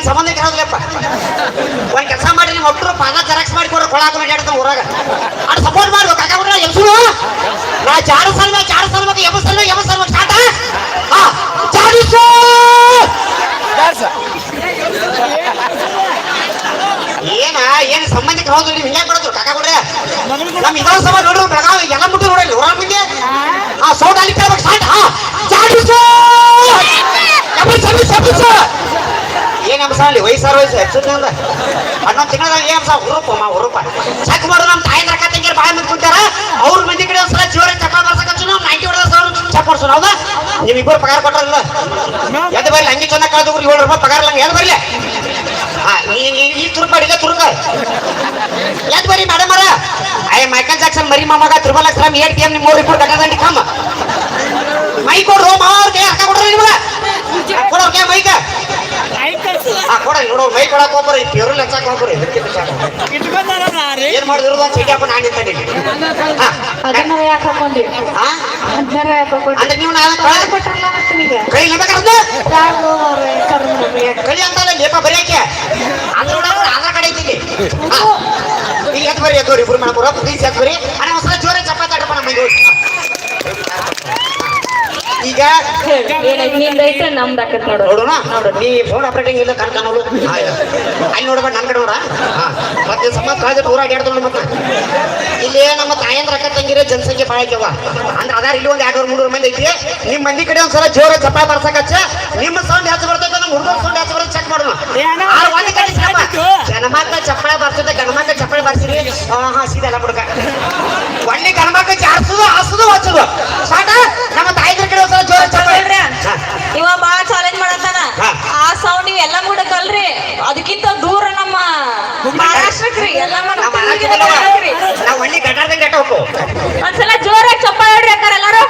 ನನ್ನ ಸಂಬಂಧ ಇರೋದಿಲ್ಲಪ್ಪ ಒಂದ್ ಕೆಲಸ ಮಾಡಿ ನಿಮ್ಮ ಒಟ್ಟರು ಪಾದ ಜೆರಾಕ್ಸ್ ಮಾಡಿ ಕೊಡ್ರಿ ಕೊಳಾಕ ಮಾಡ್ಯಾಡ್ತಾವ ಊರಾಗ. ಅದ್ ಸಪೋರ್ಟ್ ಮಾಡ್ಬೇಕು ಕಾಕ ಬಿಡ್ರ ಎಲ್ಸು ನಾ ಜಾಡು ಸಲ್ಬೇಕು ಜಾಡು ಸಲ್ಬೇಕು ಎಬ್ಬ ಸಲ್ಬೇಕು ಎಬ್ಬ ಸಲ್ಬೇಕು ಸ್ಟಾರ್ಟ್ ಹಾ ಜಾಡಿಸು ಏನ ಏನ್ ಸಂಬಂಧಿಕ ಹೌದು ನೀವು ಹಿಂಗೆ ಕೊಡೋದು ಕಾಕ ಬಿಡ್ರೆ ನಮ್ಮ ವಿಧಾನಸಭಾ ನೋಡ್ರಿ ಬೆಳಗಾವಿ ಎಲ್ಲ ಮುಟ್ಟು ನೋಡಲಿ ಊರ ಮುಂದೆ ಆ ಸೌಂಡ್ ಅಲ್ಲಿ ಕೇಳ್ಬೇಕು ಸ್ಟಾರ್ಟ್ ಹಾ ಹೆಚ್ಚುತ್ತೆ ಅಂದ. ಹನ್ನೊಂದು ತಿಂಗಳದಾಗ ಏನ್ ಅಂಶ ಹುರುಪ ಮಾ ಹುರುಪ. ಚೆಕ್ ನಮ್ಮ ತಾಯಿ ರೊಕ್ಕ ತಂಗಿರ ಬಾಯಿ ಮುಂದೆ ಕುಂತಾರ ಅವ್ರ ಮಂದಿ ಕಡೆ ಒಂದ್ಸಲ ಜೋರ ಚಪ್ಪ ಬರ್ಸಕಚ್ಚು ನಾವು. ನೈಂಟಿ ಹೊಡೆದ ಸರ್ ಚೆಕ್ ಮಾಡ್ಸೋಣ, ಹೌದಾ? ನೀವು ಇಬ್ಬರು ಪಗಾರ ಕೊಟ್ರಲ್ಲ. ಎದ್ದು ಬರ್ಲಿ ಹಂಗೆ ಚೆನ್ನಾಗಿ ಕಾದು ಏಳು ರೂಪಾಯಿ ಪಗಾರ ಇಲ್ಲ ಎದ್ದು ಬರ್ಲಿ. ಈ ತುರುಕ ಅಡಿಗೆ ತುರುಕ. ಎದ್ದು ಬರಿ ಮೇಡಮ್ ಅರ ಅಯ್ಯ ಮೈಕಲ್ ಜಾಕ್ಸನ್, ಮರಿ ಮಾಮಗ, ತ್ರಿಬಲ್ ಅಕ್ರಮ್ ಏಟ್ ಎಂ ನಿಮ್ಮ ಮೂರು ಇಬ್ಬರು ಗಡ್ಡದಂಡಿ ಕಮ್ಮ ಮೈ ಕೊಡ್ರು ಮಾವ್ರ ಕೈ ಹಾಕ ಕೊಡ್ರಿ ನಿಮ್ಗ ಕೊಡೋರ್ ಕೈ ಮೈಕ ಆ ಕೊಡ ನೋಡು ಮೈ ಕೊಡಕ್ ಹೋಗ್ಬರ ಈ ಲೆಚ್ಚಕ್ ಹೋಗ್ಬರಿ ಇದಕ್ಕೆ ಬಿಚ್ಚಾಕ ಏನ್ ಮಾಡಿದ್ರು ಒಂದ್ ಚೀಟಿ ಹಾಕೊಂಡು ನಾನು ನಿಂತೀನಿ. ಅದನ್ನ ಯಾಕೆ ಹಾಕೊಂಡಿ ಅದನ್ನ ಯಾಕೆ ಹಾಕೊಂಡಿ ಅಂದ್ರೆ ನೀವು ನಾನು ಯಾಕೆ ಕೊಟ್ರಲ್ಲ ಮತ್ತೆ ನಿಮಗೆ? ಕೈ ಲೇಬೇಕಾದ್ರೆ ನಮಗೆ. ಕಳಿ ಅಂತಲ್ಲ ಲೇಪ ಬರೆಯಕ್ಕೆ. ಅಂದ್ರೆ ನೋಡೋಣ ಆಧಾರ್ ಕಾರ್ಡ್ ಐತಿ. ಈಗ ಎತ್ ಬರೀ ಎತ್ತೋರಿ ಇಬ್ರು ಮಾಡ್ಕೊರ ಪ್ಲೀಸ್ ಎದ್ದು ಬರ್ರಿ. ಅಣ್ಣ ಒಂದ್ಸಲ ಜೋರೇ ಚಪಾತಿ ಆಡಪ್ಪ ನಮ್ಮ ಮೈಗೆ ಹೋಗಿ. ಈಗ ನಿಂದ ಐತೆ ನಮ್ದು ಆಕತ್ ನೋಡು ನೋಡೋಣ? ನೋಡು ನೀ ಫೋನ್ ಆಪರೇಟಿಂಗ್ ಇಲ್ಲ ಕಣ್ ನೋಡು ಅಲ್ಲಿ ನೋಡ್ಬೇಡ ನನ್ ಕಡೆ ನೋಡ. ಹಾ. ಮತ್ತೆ ಸಮ ಕಾಯ್ದು ಊರ ಅಡ್ಯಾಡ್ದು ನೋಡು ಮತ್ತೆ. ಇಲ್ಲಿ ನಮ್ಮ ತಾಯಂದ್ರ ಅಕ್ಕ ತಂಗಿರ ಜನಸಂಖ್ಯೆ ಭಾಳ ಅಂದ್ರೆ ಅದಾರ ಇಲ್ಲಿ ಒಂದ್ ಎರಡ್ನೂರು ಮುನ್ನೂರು ಮಂದಿ ಐತಿ. ನಿಮ್ಮ ಮಂದಿ ಕಡೆ ಒಂದ್ಸಲ ಜೋರ ಚಪ್ಪ ಹಚ್ಚ. ನಿಮ್ಮ ಸೌಂಡ್ ಹೆಚ್ಚು ಬರ್ತೈತೆ ನಮ್ಮ ಹುಡುಗರ ಸೌಂಡ್ ಹೆಚ್ಚು ಬರೋದು ಚೆಕ್ ಮಾಡೋಣ. ಗಣಮಕ್ಕ ಚಪ್ಪಳ ಬರ್ತೈತೆ ಗಣಮಕ್ಕ ಚಪ್ಪಳ ಬರ್ಸಿರಿ. ಹಾ ಹಾ ಸೀದಲ್ಲ ಬಿಡ್ಕ ಒಳ್ಳೆ ಗಣಮಕ್ಕ ಜಾಡ್ಸುದು ಹಸುದು ಹಚ್ಚುದು ಸಾಕ ನಮ್ಮ ತಾಯಂದ್ರ ಕಡೆ ಒಂದ್ಸಲ ಜೋರ ಚಪ್ಪಳ ಹಾ. ಇವ ಬಾಳ ಚಾಲೆಂಜ್ ಮಾಡತ್ತಾನ ಹಾ. ಆ ಸೌಂಡ್ ನೀವ್ ಎಲ್ಲ ಮುಡಕಲ್ರಿ ಅದಕ್ಕಿಂತ ದೂರ ನಮ್ಮ ಮಹಾರಾಷ್ಟ್ರಕ್ರಿ ಎಲ್ಲ ನಮ್ಮ ನಾವು ಒಳ್ಳೆ ಗಟಾರ್ದಂಗೆ ಗಟ್ಟ ಹೋಗು. ಒಂದ್ಸಲ ಜೋರಾಗಿ ಚಪ್ಪಾಳೆ ಹೊಡ್ರಿ ಅಕ್ಕಾರ ಎಲ್ಲಾರು.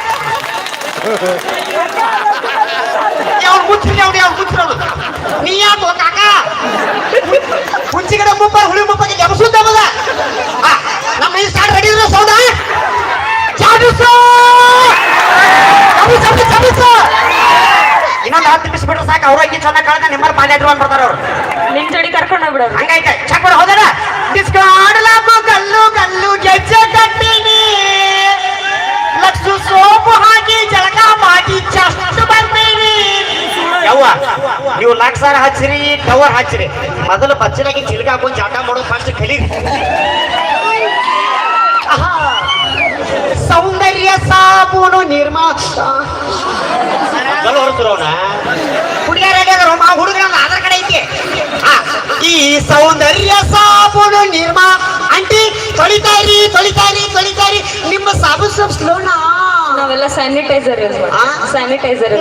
ಯಾವ ಅವ್ನು ನೀ ಯಾಕೆ ಕಾಕ? ಮುಂಚಿಗಡೆ ಮುಪ್ಪ ಹುಳಿ ಮುಪ್ಪಗೆ ಜಮಸುತ್ತಮದ ನಮ್ಮ ಈ ಸ್ಟಾರ್ಟ್ ರೆಡಿ ಇರೋ ಸೌದ. ಇನ್ನೊಂದು ಹತ್ತು ನಿಮಿಷ ಬಿಟ್ರೆ ಸಾಕು ಅವ್ರ ಅಕ್ಕಿ ಚೆನ್ನಾಗಿ ಕಳೆದ ನಿಮ್ಮಲ್ಲಿ ಪಾಲ್ಯಾಡ್ರು ಅಂತ ಬರ್ತಾರ ಅವ್ರು. ನಿಮ್ ಜೋಡಿ ಕರ್ಕೊಂಡು ಹೋಗ್ಬಿಡೋರು. ಹಂಗೈತೆ. ಚಕ್ ಮಾಡಿ ಹೌದಲ್ಲ ಡಿಸ್ಕೋ ಆಡಲಾಕು ಗಲ್ಲು ಗಲ್ಲು ಗೆಜ್ಜೆ ಕಟ್ಟಿನಿ ಲಕ್ಷು ಸೋಪು ಹಾಕಿ ಜಳಕ ಮಾಡಿ ಚಷ್ಟು ಬರ್ತೀನಿ ಯವ್ವ ನೀವು ಲಕ್ಷಾರ ಹಚ್ಚಿರಿ ಟವರ್ ಹಚ್ಚಿರಿ ಮೊದಲು ಬಚ್ಚಲಾಗಿ ಚಿಲ್ಕ ಹಾಕೊಂಡು ಜಾಟ ಮಾಡೋದು ಫಸ್ಟ್ ಕಲೀರಿ ಆಹಾ. ಸೌಂದರ್ಯ ಸಾಬೂನು ನಿರ್ಮಾ ಚಲೋ ಹೊರತಿರೋಣ ಹುಡುಗಿಯರ ಮಾ ಹುಡುಗರ ಆಧಾರ್ ಕಡೆ ಐತಿ ಆ, ಈ ಸೌಂದರ್ಯ ಸಾಬೂನು ನಿರ್ಮಾ ಅಂಟಿ ತೊಳಿತಾರಿ ಕಳಿತಾರಿ ಕಳಿತಾರಿ ನಿಮ್ಮ ಸಾಬು ಸಬ್ ಸ್ಲೋನಾ? ನಾವೆಲ್ಲ ಸ್ಯಾನಿಟೈಸರ್ ಯೂಸ್ ಆ? ಸ್ಯಾನಿಟೈಸರ್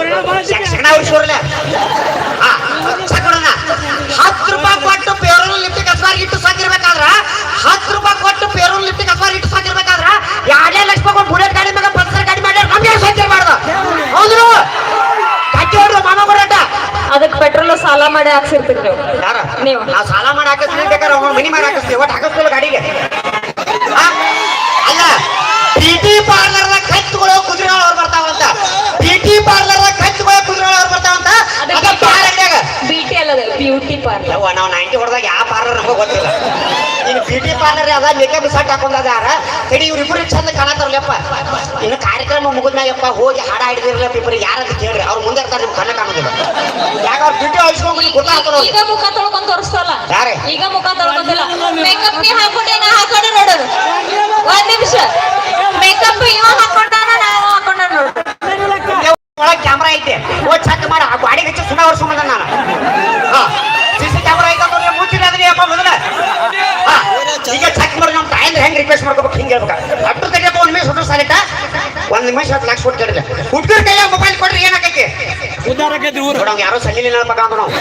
ಹತ್ತು ರೂಪಾಯಿ ಕೊಟ್ಟು ಪೇರೋಲ್ ಲಿಫ್ಟಿಗೆ ಅಸ್ವಾರ್ ಇಟ್ಟು ಸಾಕಿರ್ಬೇಕಾದ್ರ ಹತ್ತು ರೂಪಾಯಿ ಕೊಟ್ಟು ಪೇರೋಲ್ ಲಿಫ್ಟಿಗೆ ಅಸ್ವಾರ್ ಇಟ್ಟು ಸಾಕಿರ್ಬೇಕಾದ್ರ ಎರಡೇ ಲಕ್ಷ ರೂಪಾಯಿ ಕೊಟ್ಟು ಬುಲೆಟ್ ಗಾಡಿ ಮ್ಯಾಗ ಪಲ್ಸರ್ ಗಾಡಿ ಮಾಡ್ಯಾರ ನಮ್ಗೆ ಸಾಕಿರ್ಬಾರ್ದು ಹೌದ್ರು? ಕಟ್ಟಿ ಹೊಡ್ರು ಮಾಮ ಕೊಡಟ ಅದಕ್ಕೆ ಪೆಟ್ರೋಲ್ ಸಾಲ ಮಾಡಿ ಹಾಕ್ಸಿರ್ತೀರಿ ನೀವು. ಯಾರ? ನೀವು. ಸಾಲ ಮಾಡಿ ಹಾಕಿಸ್ತೀವಿ ಬೇಕಾದ್ರೆ ಮಿನಿ ಮಾಡಿ ಹಾಕಿಸ್ತೀವಿ ಒಟ್ಟು ಹಾಕಿಸ್ತೀವಿ ಗಾಡಿಗೆ? ಅಲ್ಲ ಬ್ಯೂಟಿ ಪಾರ್ಲರ್ದಾಗ ಕತ್తుಗಳು ಕುದುರೆ ಅವ್ರು ಬರ್ತಾವಂತ. ಬ್ಯೂಟಿ ಪಾರ್ಲರ್ದಾಗ ಕತ್తుಗಳು ಕುದುರೆಗಳು ಅವ್ರು ಬರ್ತಾವಂತ. ಅದ ಪಾರ್ ಅಂಗಡಿಯಾಗ ಬಿ ಟಿ ಅಲ್ಲ ಬ್ಯೂಟಿ ಪಾರ್ಲರ್ ಯವ್ವ ನಾವು ನೈಂಟಿ ಹೊಡೆದಾಗ ಯಾವ ಪಾರ್ಲರ್ ನಮಗೆ ಗೊತ್ತಿಲ್ಲ. ಇನ್ನು ಬ್ಯೂಟಿ ಪಾರ್ಲರ್ ಅದ ಮೇಕಪ್ ಸಟ್ ಹಾಕೊಂಡದ ಯಾರ? ತಡಿ ಇವ್ರಿಬ್ರು ಚಂದ ಕಾಣತಾರಲ್ಲಪ್ಪ ಇನ್ನು ಕಾರ್ಯಕ್ರಮ ಮುಗಿದ್ನಾಗಪ್ಪ ಹೋಗಿ ಹಾಡ ಹಿಡಿದಿರಲ್ಲ ಇಬ್ಬರು ಯಾರಂತ ಕೇಳ್ರಿ. ಅವ್ರು ಮುಂದೆ ಇರ್ತಾರೆ ನಿಮ್ಮ ಕಣ್ಣ ಈಗ ಮುಖ ತೊಳ್ಕೊಂಡ್ ತೋರಿಸ್ತಲ್ಲ ಯಾರೇ? ಈಗ ಮುಖ ತೊಳ್ಕೊಂತಿಲ್ಲ. ಮೇಕಪ್ ನೀ ಹಾಕೊಂಡೆ ನಾ ಹಾಕೊಂಡೆ ನೋಡೋದು. ಒಂದ್ ನಿಮಿಷ. ಮೇಕಪ್ ಇವ ಹಾಕೊಂಡಾನ ನಾವು ಹಾಕೊಂಡ ನೋಡು. ಒಳಗೆ ಕ್ಯಾಮ್ರಾ ಐತೆ. ಓ ಚೆಕ್ ಮಾಡ. ಆ ಗಾಡಿ ಹಚ್ಚಿ ಸುಮ್ಮನೆ ವರ್ಷ ನಾನು. ಸಿಸಿ ಕ್ಯಾಮ್ರಾ ಐತೆ ಅಂದ್ರೆ ಮುಚ್ಚಿಲ್ಲ ಅದನ್ನ ಅಪ್ಪ ಮೊದಲ? ಈಗ ಚೆಕ್ ಮಾಡಿ. ನಮ್ಮ ತಾಯಂದ್ರೆ ಹೆಂಗ್ ರಿಕ್ವೆಸ್ಟ್ ಮಾಡ್ಕೋಬೇಕು ಹಿಂಗೆ ಹೇಳ್ಬೇಕು. ಅಟ್ಟು ತೆಗಿಯಪ್ಪ ಒಂದ್ ನಿಮಿಷ ಹುಡುಗ ಸಾಲಿಟ್ಟ. ಒಂದ್ ನಿಮಿಷ ಹತ್ತು ಲಕ್ಷ ಕೊಟ್ಟು ಕೇಳಿದೆ. ಹುಡುಗರ ಕೈಯಾಗ ಮೊಬೈಲ್ ನೋಡಂಗ ಯಾರೋ ಸಲ್ಲಿಲ್ಲ ನೆನಪಕ್ಕ ಅಂತ ನಾವು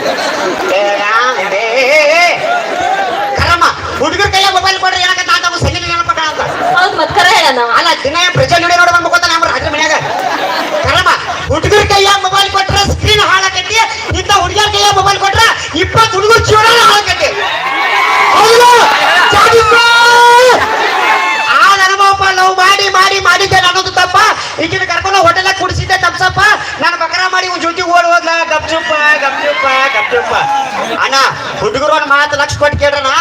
ಕರಮ್ಮ ಹುಡುಗರ ಕೈಯ ಮೊಬೈಲ್ ಕೊಡ್ರಿ ಏನಾಕೈತಿ ಅಂತ ಅವ್ನು ಅಂತ ಹೌದು ಮತ್ ಕರ ಹೇಳ ನಾವ. ಅಲ್ಲ ದಿನ ಪ್ರಜೆ ನೋಡಿ ನೋಡ ಬಂದು ಗೊತ್ತಾನ ನಮ್ಮ ರಾತ್ರಿ ಮನ್ಯಾಗ? ಕರಮ್ಮ ಹುಡುಗರ ಕೈಯ ಮೊಬೈಲ್ ಕೊಟ್ರ ಸ್ಕ್ರೀನ್ ಹಾಳಾಕೈತಿ ಇಂಥ ಹುಡುಗರ ಕೈಯ ಮೊಬೈಲ್ ಕೊಟ್ರ ಇಪ್ಪತ್ತು ಹುಡುಗರು ಜೀವನ ಹಾಳಾಕೈತಿ. ಹೌದು! ಆ ಅನುಭವಪ್ಪ ನಾವು ಮಾಡಿ ಮಾಡಿ ಮಾಡಿದ್ದೆ ಅನ್ನೋದು ತಪ್ಪ. ಈಗಿನ ಕರ್ಕೊಂಡು ಹೋಟೆಲ್ ಕುಡಿಸಿದ್ದೆ ಅಣ್ಣ ಹುಡುಗರು ಒಂದು ಮಾತು ಲಕ್ಷ ಕೊಟ್ಟು ಕೇಳ್ರಣ